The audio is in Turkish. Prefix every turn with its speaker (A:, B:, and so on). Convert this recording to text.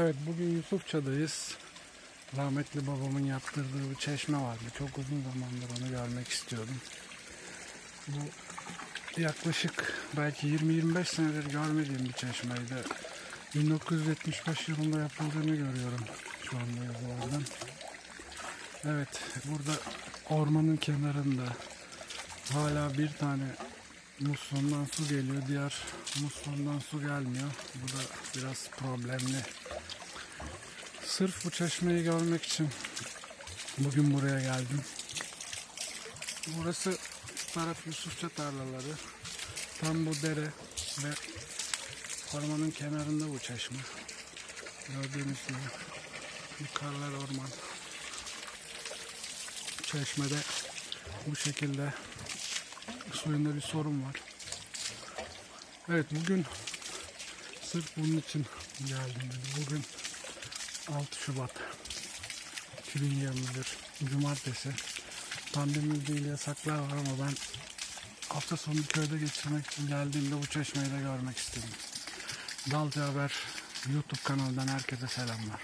A: Evet bugün Yusufça'dayız. Rahmetli babamın yaptırdığı bir çeşme vardı. Çok uzun zamandır onu görmek istiyordum. Bu yaklaşık belki 20-25 senedir görmediğim bir çeşmeydi. 1975 yılında yapıldığını görüyorum şu anda yazılardan. Evet burada ormanın kenarında hala bir tane muslundan su geliyor. Diğer muslundan su gelmiyor. Bu da biraz problemli. Sırf bu çeşmeyi görmek için bugün buraya geldim. Burası taraf Yusufça tarlaları. Tam bu dere ve ormanın kenarında bu çeşme. Gördüğünüz gibi yukarılar orman. Çeşmede bu şekilde suyunda bir sorun var. Evet bugün sırf bunun için geldim. Bugün 6 Şubat 2021 Cumartesi. Pandemi değil yasaklar var ama ben hafta sonu köyde geçirmek için geldiğimde bu çeşmeyi de görmek istedim. Dalca Haber YouTube kanalından herkese selamlar.